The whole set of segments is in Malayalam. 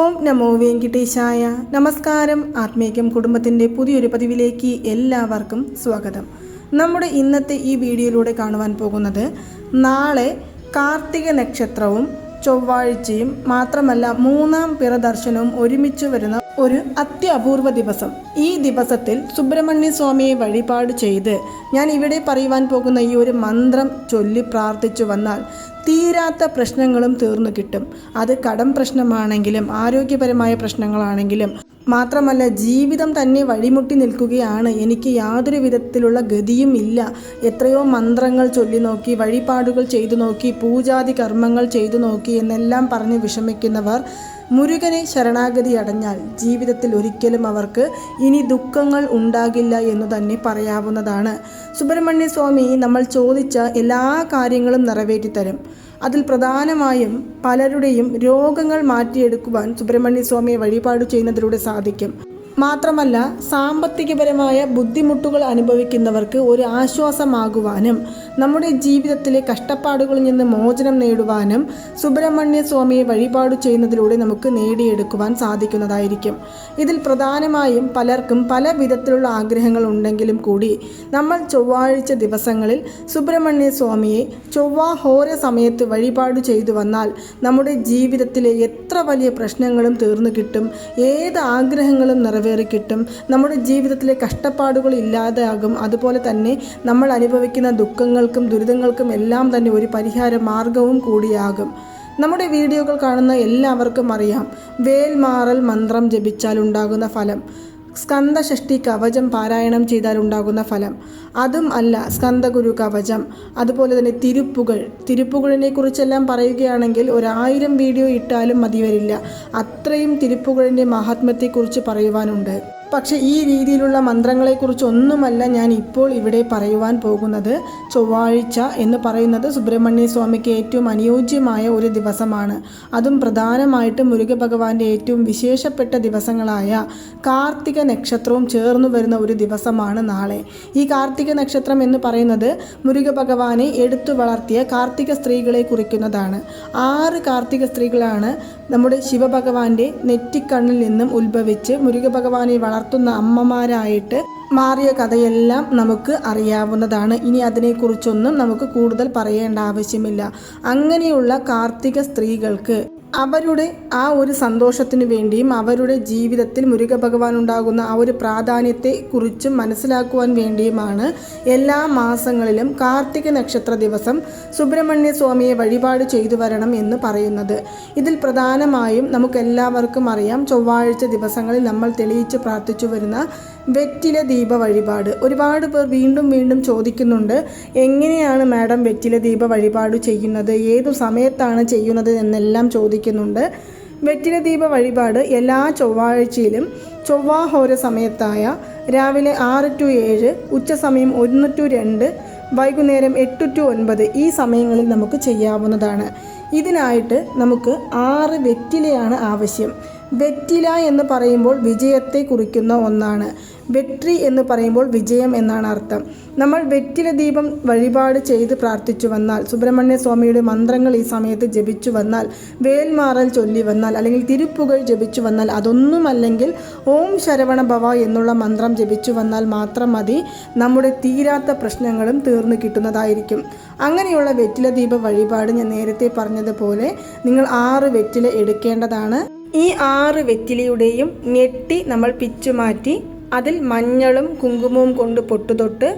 ഓം നമോ വെങ്കിട്ടേശായ. നമസ്കാരം. ആത്മീകം കുടുംബത്തിന്റെ പുതിയൊരു പതിവിലേക്ക് എല്ലാവർക്കും സ്വാഗതം. നമ്മുടെ ഇന്നത്തെ ഈ വീഡിയോയിലൂടെ കാണുവാൻ പോകുന്നത് നാളെ കാർത്തിക നക്ഷത്രവും ചൊവ്വാഴ്ചയും മാത്രമല്ല മൂന്നാം പിറദർശനവും ഒരുമിച്ച് വരുന്ന ഒരു അത്യപൂർവ ദിവസം. ഈ ദിവസത്തിൽ സുബ്രഹ്മണ്യ സ്വാമിയെ വഴിപാട് ചെയ്ത് ഞാൻ ഇവിടെ പറയുവാൻ പോകുന്ന ഈ ഒരു മന്ത്രം ചൊല്ലി പ്രാർത്ഥിച്ചു വന്നാൽ തീരാത്ത പ്രശ്നങ്ങളും തീർന്നു കിട്ടും. അത് കടം പ്രശ്നമാണെങ്കിലും ആരോഗ്യപരമായ പ്രശ്നങ്ങളാണെങ്കിലും മാത്രമല്ല ജീവിതം തന്നെ വഴിമുട്ടി നിൽക്കുകയാണ്. എനിക്ക് യാതൊരു വിധത്തിലുള്ള ഗതിയും ഇല്ല. എത്രയോ മന്ത്രങ്ങൾ ചൊല്ലി നോക്കി വഴിപാടുകൾ ചെയ്തു നോക്കി പൂജാതി കർമ്മങ്ങൾ ചെയ്തു നോക്കി എന്നെല്ലാം പറഞ്ഞ് വിഷമിക്കുന്നവർ മുരുകനെ ശരണാഗതി അടഞ്ഞാൽ ജീവിതത്തിൽ ഒരിക്കലും അവർക്ക് ഇനി ദുഃഖങ്ങൾ ഉണ്ടാകില്ല എന്ന് തന്നെ പറയാവുന്നതാണ്. സുബ്രഹ്മണ്യ സ്വാമി നമ്മൾ ചോദിച്ച എല്ലാ കാര്യങ്ങളും നിറവേറ്റിത്തരും. അതിൽ പ്രധാനമായും പലരുടെയും രോഗങ്ങൾ മാറ്റിയെടുക്കുവാൻ സുബ്രഹ്മണ്യ സ്വാമിയെ വഴിപാട് ചെയ്യുന്നതിലൂടെ സാധിക്കും. മാത്രമല്ല സാമ്പത്തികപരമായ ബുദ്ധിമുട്ടുകൾ അനുഭവിക്കുന്നവർക്ക് ഒരു ആശ്വാസമാകുവാനും നമ്മുടെ ജീവിതത്തിലെ കഷ്ടപ്പാടുകളിൽ നിന്ന് മോചനം നേടുവാനും സുബ്രഹ്മണ്യ സ്വാമിയെ വഴിപാട് ചെയ്യുന്നതിലൂടെ നമുക്ക് നേടിയെടുക്കുവാൻ സാധിക്കുന്നതായിരിക്കും. ഇതിൽ പ്രധാനമായും പലർക്കും പല വിധത്തിലുള്ള ആഗ്രഹങ്ങൾ ഉണ്ടെങ്കിലും കൂടി നമ്മൾ ചൊവ്വാഴ്ച ദിവസങ്ങളിൽ സുബ്രഹ്മണ്യ സ്വാമിയെ ചൊവ്വാഹോര സമയത്ത് വഴിപാട് ചെയ്തു വന്നാൽ നമ്മുടെ ജീവിതത്തിലെ എത്ര വലിയ പ്രശ്നങ്ങളും തീർന്നു കിട്ടും ഏത് ആഗ്രഹങ്ങളും നിറവേറി കിട്ടും. നമ്മുടെ ജീവിതത്തിലെ കഷ്ടപ്പാടുകൾ ഇല്ലാതാകും അതുപോലെ തന്നെ നമ്മൾ അനുഭവിക്കുന്ന ദുഃഖങ്ങൾക്കും ദുരിതങ്ങൾക്കും എല്ലാം തന്നെ ഒരു പരിഹാര മാർഗവും കൂടിയാകും. നമ്മുടെ വീഡിയോകൾ കാണുന്ന എല്ലാവർക്കും അറിയാം. വേൽമാറൽ മന്ത്രം ജപിച്ചാൽ ഉണ്ടാകുന്ന ഫലം. സ്കന്ദഷഷ്ടി കവചം പാരായണം ചെയ്താൽ ഉണ്ടാകുന്ന ഫലം. അതും അല്ല സ്കന്ദഗുരു കവചം. അതുപോലെ തന്നെ തിരുപ്പുകൾ. തിരുപ്പുകളിനെ കുറിച്ചെല്ലാം പറയുകയാണെങ്കിൽ ഒരായിരം വീഡിയോ ഇട്ടാലും മതി വരില്ല അത്രയും തിരുപ്പുകളിന്റെ മഹാത്മ്യത്തെക്കുറിച്ച് പറയുവാനുണ്ട്. പക്ഷേ ഈ രീതിയിലുള്ള മന്ത്രങ്ങളെക്കുറിച്ചൊന്നുമല്ല ഞാൻ ഇപ്പോൾ ഇവിടെ പറയുവാൻ പോകുന്നത്. ചൊവ്വാഴ്ച എന്ന് പറയുന്നത് സുബ്രഹ്മണ്യ സ്വാമിക്ക് ഏറ്റവും അനുയോജ്യമായ ഒരു ദിവസമാണ്. അതും പ്രധാനമായിട്ട് മുരുക ഭഗവാന്റെ ഏറ്റവും വിശേഷപ്പെട്ട ദിവസങ്ങളായ കാർത്തിക നക്ഷത്രവും ചേർന്നു വരുന്ന ഒരു ദിവസമാണ് നാളെ. ഈ കാർത്തിക നക്ഷത്രം എന്ന് പറയുന്നത് മുരുക ഭഗവാനെ എടുത്തു വളർത്തിയ കാർത്തിക സ്ത്രീകളെ കുറിക്കുന്നതാണ്. ആറ് കാർത്തിക സ്ത്രീകളാണ് നമ്മുടെ ശിവഭഗവാന്റെ നെറ്റിക്കണ്ണിൽ നിന്നും ഉത്ഭവിച്ച് മുരുക ഭഗവാനെ വളർത്തുന്ന അമ്മമാരായിട്ട് മാറിയ കഥയെല്ലാം നമുക്ക് അറിയാവുന്നതാണ്. ഇനി അതിനെക്കുറിച്ചൊന്നും നമുക്ക് കൂടുതൽ പറയേണ്ട ആവശ്യമില്ല. അങ്ങനെയുള്ള കാർത്തിക സ്ത്രീകൾക്ക് അവരുടെ ആ ഒരു സന്തോഷത്തിന് വേണ്ടിയും അവരുടെ ജീവിതത്തിൽ മുരുക ഭഗവാൻ ഉണ്ടാകുന്ന ആ ഒരു പ്രാധാന്യത്തെ കുറിച്ചും മനസ്സിലാക്കുവാൻ വേണ്ടിയുമാണ് എല്ലാ മാസങ്ങളിലും കാർത്തിക നക്ഷത്ര ദിവസം സുബ്രഹ്മണ്യ സ്വാമിയെ വഴിപാട് ചെയ്തു വരണം എന്ന് പറയുന്നത്. ഇതിൽ പ്രധാനമായും നമുക്കെല്ലാവർക്കും അറിയാം ചൊവ്വാഴ്ച ദിവസങ്ങളിൽ നമ്മൾ തെളിയിച്ച് പ്രാർത്ഥിച്ചു വരുന്ന വെറ്റില ദീപ വഴിപാട്. ഒരുപാട് പേർ വീണ്ടും വീണ്ടും ചോദിക്കുന്നുണ്ട് എങ്ങനെയാണ് മാഡം വെറ്റില ദീപ വഴിപാട് ചെയ്യുന്നത്? ഏതു സമയത്താണ് ചെയ്യുന്നത്? എന്നെല്ലാം ചോദിക്കുന്നുണ്ട് വെറ്റില ദീപ വഴിപാട് എല്ലാ ചൊവ്വാഴ്ചയിലും ചൊവ്വാഹോര സമയത്തായ രാവിലെ ആറ് ടു ഏഴ് ഉച്ചസമയം ഒന്ന് ടു രണ്ട് വൈകുന്നേരം എട്ട് ടു ഒൻപത് ഈ സമയങ്ങളിൽ നമുക്ക് ചെയ്യാവുന്നതാണ്. ഇതിനായിട്ട് നമുക്ക് ആറ് വെറ്റിലയാണ് ആവശ്യം. വെറ്റില എന്ന് പറയുമ്പോൾ വിജയത്തെ കുറിക്കുന്ന ഒന്നാണ്. വെട്രി എന്ന് പറയുമ്പോൾ വിജയം എന്നാണ് അർത്ഥം. നമ്മൾ വെറ്റില ദീപം വഴിപാട് ചെയ്ത് പ്രാർത്ഥിച്ചു വന്നാൽ സുബ്രഹ്മണ്യ സ്വാമിയുടെ മന്ത്രങ്ങൾ ഈ സമയത്ത് ജപിച്ചു വന്നാൽ വേൽമാറൽ ചൊല്ലി വന്നാൽ അല്ലെങ്കിൽ തിരുപ്പുകൾ ജപിച്ചു വന്നാൽ അതൊന്നുമല്ലെങ്കിൽ ഓം ശരവണ ഭവ എന്നുള്ള മന്ത്രം ജപിച്ചു വന്നാൽ മാത്രം മതി നമ്മുടെ തീരാത്ത പ്രശ്നങ്ങളും തീർന്നു കിട്ടുന്നതായിരിക്കും. അങ്ങനെയുള്ള വെറ്റില ദീപ വഴിപാട് ഞാൻ നേരത്തെ പറഞ്ഞതുപോലെ നിങ്ങൾ ആറ് വെറ്റില എടുക്കേണ്ടതാണ്. ഈ ആറ് വെറ്റിലിയുടെയും ഞെട്ടി നമ്മൾ പിച്ചുമാറ്റി അതിൽ മഞ്ഞളും കുങ്കുമവും കൊണ്ട് പൊട്ടുതൊട്ട്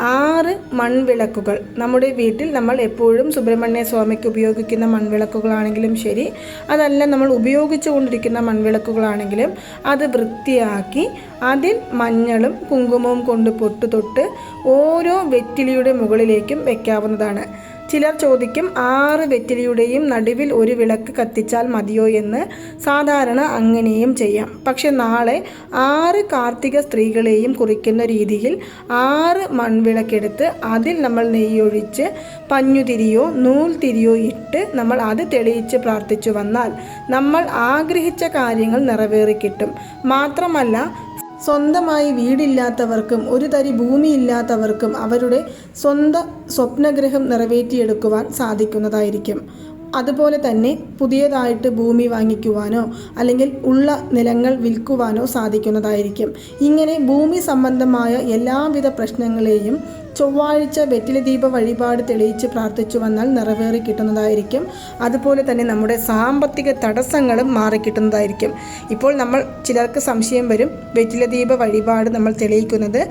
ആറ് മൺവിളക്കുകൾ. നമ്മുടെ വീട്ടിൽ നമ്മൾ എപ്പോഴും സുബ്രഹ്മണ്യ സ്വാമിക്ക് ഉപയോഗിക്കുന്ന മൺവിളക്കുകളാണെങ്കിലും ശരി അതല്ല നമ്മൾ ഉപയോഗിച്ചു കൊണ്ടിരിക്കുന്ന മൺവിളക്കുകളാണെങ്കിലും അത് വൃത്തിയാക്കി അതിൽ മഞ്ഞളും കുങ്കുമവും കൊണ്ട് പൊട്ടുതൊട്ട് ഓരോ വെറ്റിലിയുടെ മുകളിലേക്കും വെക്കാവുന്നതാണ്. ചിലർ ചോദിക്കും ആറ് വെറ്റിലിയുടെയും നടുവിൽ ഒരു വിളക്ക് കത്തിച്ചാൽ മതിയോ എന്ന് സാധാരണ അങ്ങനെയും ചെയ്യാം. പക്ഷെ നാളെ ആറ് കാർത്തിക സ്ത്രീകളെയും കുറിക്കുന്ന രീതിയിൽ ആറ് മൺവിളക്കെടുത്ത് അതിൽ നമ്മൾ നെയ്യൊഴിച്ച് പഞ്ഞുതിരിയോ നൂൽ തിരിയോ ഇട്ട് നമ്മൾ അത് തെളിയിച്ച് പ്രാർത്ഥിച്ചു വന്നാൽ നമ്മൾ ആഗ്രഹിച്ച കാര്യങ്ങൾ നിറവേറി കിട്ടും മാത്രമല്ല സ്വന്തമായി വീടില്ലാത്തവർക്കും ഒരു തരി ഭൂമിയില്ലാത്തവർക്കും അവരുടെ സ്വന്തം സ്വപ്നഗ്രഹം നിറവേറ്റിയെടുക്കുവാൻ സാധിക്കുന്നതായിരിക്കും. അതുപോലെ തന്നെ പുതിയതായിട്ട് ഭൂമി വാങ്ങിക്കുവാനോ അല്ലെങ്കിൽ ഉള്ള നിലങ്ങൾ വിൽക്കുവാനോ സാധിക്കുന്നതായിരിക്കും. ഇങ്ങനെ ഭൂമി സംബന്ധമായ എല്ലാവിധ പ്രശ്നങ്ങളെയും ചൊവ്വാഴ്ച വെറ്റില ദീപ വഴിപാട് തെളിയിച്ച് പ്രാർത്ഥിച്ചു വന്നാൽ നിറവേറി കിട്ടുന്നതായിരിക്കും. അതുപോലെ തന്നെ നമ്മുടെ സാമ്പത്തിക തടസ്സങ്ങളും മാറിക്കിട്ടുന്നതായിരിക്കും ഇപ്പോൾ നമ്മൾ ചിലർക്ക് സംശയം വരും. വെറ്റില ദീപ വഴിപാട് നമ്മൾ തെളിയിക്കുന്നത്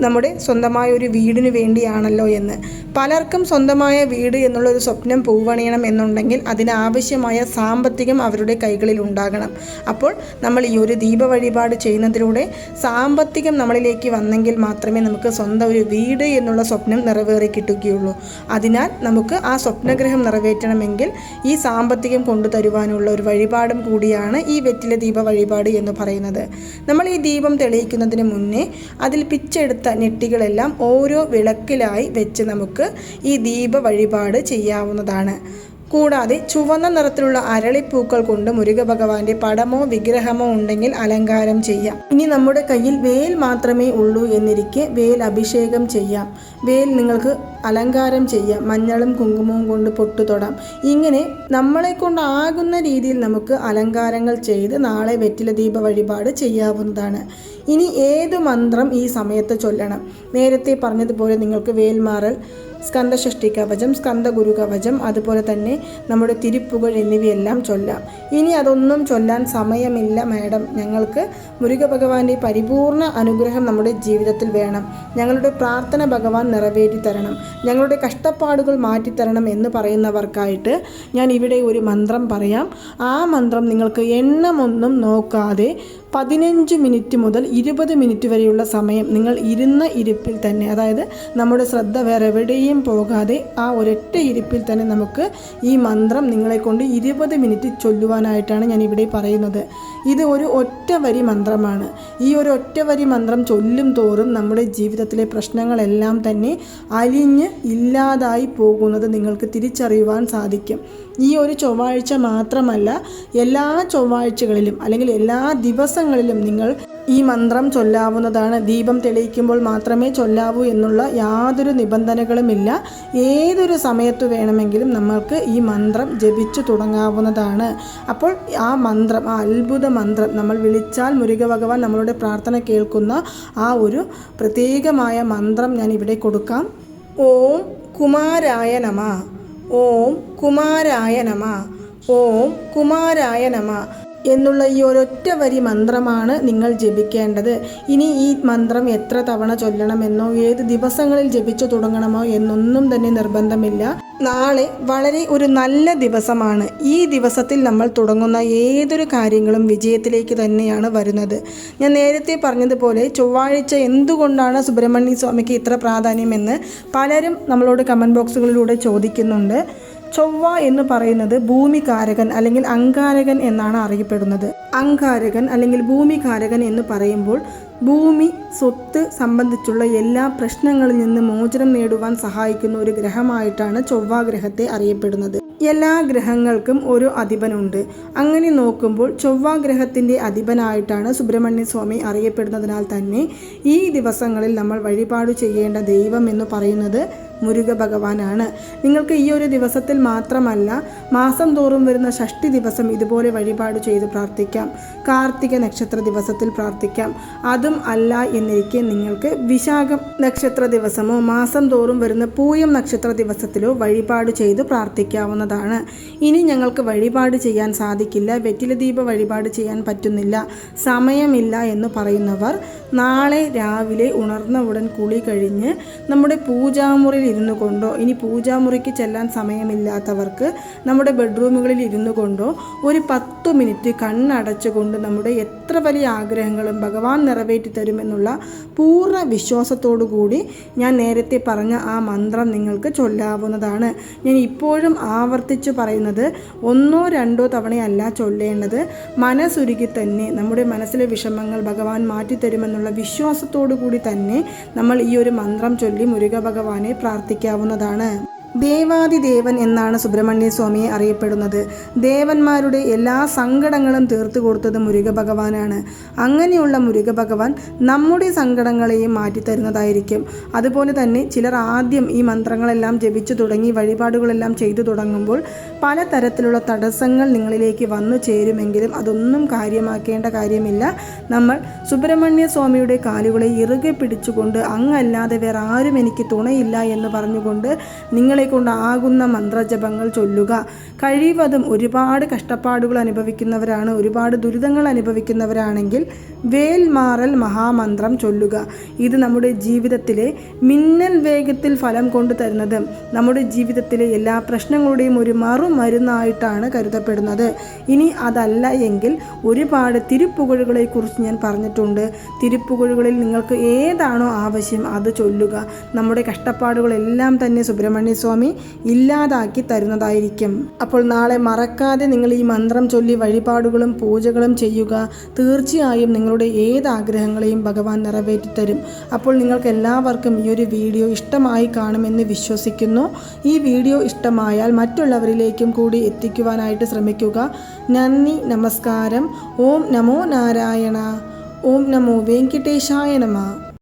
നമ്മുടെ സ്വന്തമായ ഒരു വീടിന് വേണ്ടിയാണല്ലോ എന്ന്. പലർക്കും സ്വന്തമായ വീട് എന്നുള്ള ഒരു സ്വപ്നം പൂവണിയണം എന്നുണ്ടെങ്കിൽ അതിനാവശ്യമായ സാമ്പത്തികം അവരുടെ കൈകളിൽ ഉണ്ടാകണം. അപ്പോൾ നമ്മൾ ഈ ഒരു ദീപ വഴിപാട് ചെയ്യുന്നതിലൂടെ സാമ്പത്തികം നമ്മളിലേക്ക് വന്നെങ്കിൽ മാത്രമേ നമുക്ക് സ്വന്തം ഒരു വീട് എന്നുള്ള സ്വപ്നം നിറവേറി കിട്ടുകയുള്ളൂ. അതിനാൽ നമുക്ക് ആ സ്വപ്നഗ്രഹം നിറവേറ്റണമെങ്കിൽ ഈ സാമ്പത്തികം കൊണ്ടുതരുവാനുള്ള ഒരു വഴിപാടും കൂടിയാണ് ഈ വെറ്റില ദീപ വഴിപാട് എന്ന് പറയുന്നത്. നമ്മൾ ഈ ദീപം തെളിയിക്കുന്നതിന് മുന്നേ അതിൽ പിച്ചെടുത്ത നെട്ടികളെല്ലാം ഓരോ വിളക്കിലായി വെച്ച് നമുക്ക് ഈ ദീപ വഴിപാട് ചെയ്യാവുന്നതാണ്. കൂടാതെ ചുവന്ന നിറത്തിലുള്ള അരളിപ്പൂക്കൾ കൊണ്ട് മുരുക ഭഗവാന്റെ പടമോ വിഗ്രഹമോ ഉണ്ടെങ്കിൽ അലങ്കാരം ചെയ്യാം. ഇനി നമ്മുടെ കയ്യിൽ വേൽ മാത്രമേ ഉള്ളൂ എന്നിരിക്കെ വേൽ അഭിഷേകം ചെയ്യാം. വേൽ നിങ്ങൾക്ക് അലങ്കാരം ചെയ്യാം. മഞ്ഞളും കുങ്കുമവും കൊണ്ട് പൊട്ടു തൊടാം. ഇങ്ങനെ നമ്മളെ കൊണ്ടാകുന്ന രീതിയിൽ നമുക്ക് അലങ്കാരങ്ങൾ ചെയ്ത് നാളെ വെറ്റില ദീപ വഴിപാട് ചെയ്യാവുന്നതാണ്. ഇനി ഏത് മന്ത്രം ഈ സമയത്ത് ചൊല്ലണം? നേരത്തെ പറഞ്ഞതുപോലെ നിങ്ങൾക്ക് വേൽമാറൽ സ്കന്ദഷഷ്ടി കവചം സ്കന്ദഗുരു കവചം അതുപോലെ തന്നെ നമ്മുടെ തിരുപ്പുകൾ എന്നിവയെല്ലാം ചൊല്ലാം. ഇനി അതൊന്നും ചൊല്ലാൻ സമയമില്ല മാഡം. ഞങ്ങൾക്ക് മുരുക ഭഗവാന്റെ പരിപൂർണ അനുഗ്രഹം നമ്മുടെ ജീവിതത്തിൽ വേണം. ഞങ്ങളുടെ പ്രാർത്ഥന ഭഗവാൻ നിറവേറ്റി തരണം. ഞങ്ങളുടെ കഷ്ടപ്പാടുകൾ മാറ്റിത്തരണം എന്ന് പറയുന്നവർക്കായിട്ട് ഞാൻ ഇവിടെ ഒരു മന്ത്രം പറയാം. ആ മന്ത്രം നിങ്ങൾക്ക് എണ്ണമൊന്നും നോക്കാതെ പതിനഞ്ച് മിനിറ്റ് മുതൽ ഇരുപത് മിനിറ്റ് വരെയുള്ള സമയം നിങ്ങൾ ഇരുന്ന ഇരിപ്പിൽ തന്നെ അതായത് നമ്മുടെ ശ്രദ്ധ വേറെ എവിടെയും പോകാതെ ആ ഒരൊറ്റ ഇരിപ്പിൽ തന്നെ നമുക്ക് ഈ മന്ത്രം നിങ്ങളെ കൊണ്ട് ഇരുപത് മിനിറ്റ് ചൊല്ലുവാനായിട്ടാണ് ഞാൻ ഇവിടെ പറയുന്നത്. ഇത് ഒരു ഒറ്റ വരി മന്ത്രമാണ്. ഈ ഒരു ഒറ്റ വരി മന്ത്രം ചൊല്ലും തോറും നമ്മുടെ ജീവിതത്തിലെ പ്രശ്നങ്ങളെല്ലാം തന്നെ അലിഞ്ഞ് ഇല്ലാതായി പോകുന്നത് നിങ്ങൾക്ക് തിരിച്ചറിയുവാൻ സാധിക്കും. ഈ ഒരു ചൊവ്വാഴ്ച മാത്രമല്ല എല്ലാ ചൊവ്വാഴ്ചകളിലും അല്ലെങ്കിൽ എല്ലാ ദിവസങ്ങളിലും നിങ്ങൾ ഈ മന്ത്രം ചൊല്ലാവുന്നതാണ്. ദീപം തെളിയിക്കുമ്പോൾ മാത്രമേ ചൊല്ലാവൂ എന്നുള്ള യാതൊരു നിബന്ധനകളുമില്ല. ഏതൊരു സമയത്ത് വേണമെങ്കിലും നമ്മൾക്ക് ഈ മന്ത്രം ജപിച്ചു തുടങ്ങാവുന്നതാണ്. അപ്പോൾ ആ മന്ത്രം ആ അത്ഭുത മന്ത്രം നമ്മൾ വിളിച്ചാൽ മുരുക ഭഗവാൻ നമ്മളുടെ പ്രാർത്ഥന കേൾക്കുന്ന ആ ഒരു പ്രത്യേകമായ മന്ത്രം ഞാൻ ഇവിടെ കൊടുക്കാം. ഓം കുമാരായ നമ. ഓം കുമാരായ നമ ഓം കുമാരായ നമ എന്നുള്ള ഈ ഒരൊറ്റ വരി മന്ത്രമാണ് നിങ്ങൾ ജപിക്കേണ്ടത്. ഇനി ഈ മന്ത്രം എത്ര തവണ ചൊല്ലണമെന്നോ ഏത് ദിവസങ്ങളിൽ ജപിച്ചു തുടങ്ങണമോ എന്നൊന്നും തന്നെ നിർബന്ധമില്ല. നാളെ വളരെ ഒരു നല്ല ദിവസമാണ്. ഈ ദിവസത്തിൽ നമ്മൾ തുടങ്ങുന്ന ഏതൊരു കാര്യങ്ങളും വിജയത്തിലേക്ക് തന്നെയാണ് വരുന്നത്. ഞാൻ നേരത്തെ പറഞ്ഞതുപോലെ ചൊവ്വാഴ്ച എന്തുകൊണ്ടാണ് സുബ്രഹ്മണ്യ സ്വാമിക്ക് ഇത്ര പ്രാധാന്യമെന്ന് പലരും നമ്മളോട് കമന്റ് ബോക്സുകളിലൂടെ ചോദിക്കുന്നുണ്ട്. ചൊവ്വ എന്ന് പറയുന്നത് ഭൂമികാരകൻ അല്ലെങ്കിൽ അങ്കാരകൻ എന്നാണ് അറിയപ്പെടുന്നത്. അങ്കാരകൻ അല്ലെങ്കിൽ ഭൂമികാരകൻ എന്ന് പറയുമ്പോൾ ഭൂമി സ്വത്ത് സംബന്ധിച്ചുള്ള എല്ലാ പ്രശ്നങ്ങളിൽ നിന്ന് മോചനം നേടുവാൻ സഹായിക്കുന്ന ഒരു ഗ്രഹമായിട്ടാണ് ചൊവ്വ ഗ്രഹത്തെ അറിയപ്പെടുന്നത്. എല്ലാ ഗ്രഹങ്ങൾക്കും ഒരു അധിപനുണ്ട്. അങ്ങനെ നോക്കുമ്പോൾ ചൊവ്വ ഗ്രഹത്തിന്റെ അധിപനായിട്ടാണ് സുബ്രഹ്മണ്യ സ്വാമി അറിയപ്പെടുന്നതിനാൽ തന്നെ ഈ ദിവസങ്ങളിൽ നമ്മൾ വഴിപാട് ചെയ്യേണ്ട ദൈവം എന്ന് പറയുന്നത് മുരുക ഭഗവാനാണ് നിങ്ങൾക്ക് ഈ ഒരു ദിവസത്തിൽ മാത്രമല്ല മാസം തോറും വരുന്ന ഷഷ്ടി ദിവസം ഇതുപോലെ വഴിപാട് ചെയ്ത് പ്രാർത്ഥിക്കാം. കാർത്തിക നക്ഷത്ര ദിവസത്തിൽ പ്രാർത്ഥിക്കാം. അതും അല്ല എന്നിരിക്കെ നിങ്ങൾക്ക് വിശാഖം നക്ഷത്ര ദിവസമോ മാസം തോറും വരുന്ന പൂയം നക്ഷത്ര ദിവസത്തിലോ വഴിപാട് ചെയ്ത് പ്രാർത്ഥിക്കാവുന്നതാണ്. ഇനി ഞങ്ങൾക്ക് വഴിപാട് ചെയ്യാൻ സാധിക്കില്ല വെറ്റില ദീപ വഴിപാട് ചെയ്യാൻ പറ്റുന്നില്ല സമയമില്ല എന്ന് പറയുന്നവർ നാളെ രാവിലെ ഉണർന്ന ഉടൻ കുളി കഴിഞ്ഞ് നമ്മുടെ പൂജാമുറിയിൽ ഇരുന്നു കൊണ്ടോ? ഇനി പൂജാമുറിക്ക് ചെല്ലാൻ സമയമില്ലാത്തവർക്ക് നമ്മുടെ ബെഡ്റൂമുകളിൽ ഇരുന്നു കൊണ്ടോ? ഒരു പത്ത് മിനിറ്റ് കണ്ണടച്ചുകൊണ്ട് നമ്മുടെ എത്ര വലിയ ആഗ്രഹങ്ങളും ഭഗവാൻ നിറവേറ്റി തരുമെന്നുള്ള പൂർണ വിശ്വാസത്തോടു കൂടി ഞാൻ നേരത്തെ പറഞ്ഞ ആ മന്ത്രം നിങ്ങൾക്ക് ചൊല്ലാവുന്നതാണ്. ഞാൻ ഇപ്പോഴും ആവർത്തിച്ചു പറയുന്നത് ഒന്നോ രണ്ടോ തവണയല്ല ചൊല്ലേണ്ടത്. മനസ്സുരുക്കി തന്നെ നമ്മുടെ മനസ്സിലെ വിഷമങ്ങൾ ഭഗവാൻ മാറ്റിത്തരുമെന്നുള്ള വിശ്വാസത്തോടു കൂടി തന്നെ നമ്മൾ ഈ ഒരു മന്ത്രം ചൊല്ലി മുരുക ഭഗവാനെ പ്രാർത്ഥിക്കാവുന്നതാണ് ദേവാദിദേവൻ എന്നാണ് സുബ്രഹ്മണ്യ സ്വാമിയെ അറിയപ്പെടുന്നത്. ദേവന്മാരുടെ എല്ലാ സങ്കടങ്ങളും തീർത്തു കൊടുത്തത് മുരുക ഭഗവാനാണ് അങ്ങനെയുള്ള മുരുക ഭഗവാൻ നമ്മുടെ സങ്കടങ്ങളെയും മാറ്റിത്തരുന്നതായിരിക്കും. അതുപോലെ തന്നെ ചിലർ ആദ്യം ഈ മന്ത്രങ്ങളെല്ലാം ജപിച്ചു തുടങ്ങി വഴിപാടുകളെല്ലാം ചെയ്തു തുടങ്ങുമ്പോൾ പലതരത്തിലുള്ള തടസ്സങ്ങൾ നിങ്ങളിലേക്ക് വന്നു ചേരുമെങ്കിലും അതൊന്നും കാര്യമാക്കേണ്ട കാര്യമില്ല. നമ്മൾ സുബ്രഹ്മണ്യ സ്വാമിയുടെ കാലുകളെ ഇറുകെ പിടിച്ചുകൊണ്ട് അങ്ങല്ലാതെ വേറെ ആരും എനിക്ക് തുണയില്ല എന്ന് പറഞ്ഞുകൊണ്ട് നിങ്ങളെ കൊണ്ടാകുന്ന മന്ത്രജപങ്ങൾ ചൊല്ലുക. കഴിവതും ഒരുപാട് കഷ്ടപ്പാടുകൾ അനുഭവിക്കുന്നവരാണ് ഒരുപാട് ദുരിതങ്ങൾ അനുഭവിക്കുന്നവരാണെങ്കിൽ വേൽമാറൽ മഹാമന്ത്രം ചൊല്ലുക. ഇത് നമ്മുടെ ജീവിതത്തിലെ മിന്നൽ വേഗത്തിൽ ഫലം കൊണ്ടു തരുന്നതും. നമ്മുടെ ജീവിതത്തിലെ എല്ലാ പ്രശ്നങ്ങളുടെയും ഒരു മറുമരുന്നായിട്ടാണ് കരുതപ്പെടുന്നത്. ഇനി അതല്ല എങ്കിൽ ഒരുപാട് തിരുപ്പുകഴുകളെ കുറിച്ച് ഞാൻ പറഞ്ഞിട്ടുണ്ട്. തിരുപ്പുകഴുകളിൽ നിങ്ങൾക്ക് ഏതാണോ ആവശ്യം അത് ചൊല്ലുക. നമ്മുടെ കഷ്ടപ്പാടുകളെല്ലാം തന്നെ സുബ്രഹ്മണ്യ സ്വാമി ഇല്ലാതാക്കി തരുന്നതായിരിക്കും. അപ്പോൾ നാളെ മറക്കാതെ നിങ്ങൾ ഈ മന്ത്രം ചൊല്ലി വഴിപാടുകളും പൂജകളും ചെയ്യുക. തീർച്ചയായും നിങ്ങളുടെ ഏത് ആഗ്രഹങ്ങളെയും ഭഗവാൻ നിറവേറ്റി തരും അപ്പോൾ നിങ്ങൾക്ക് എല്ലാവർക്കും ഈ ഒരു വീഡിയോ ഇഷ്ടമായി കാണുമെന്ന് വിശ്വസിക്കുന്നു. ഈ വീഡിയോ ഇഷ്ടമായാൽ മറ്റുള്ളവരിലേക്കും കൂടി എത്തിക്കുവാനായിട്ട് ശ്രമിക്കുക. നന്ദി നമസ്കാരം. ഓം നമോ നാരായണ. ഓം നമോ വെങ്കിട്ടേശായ നമ.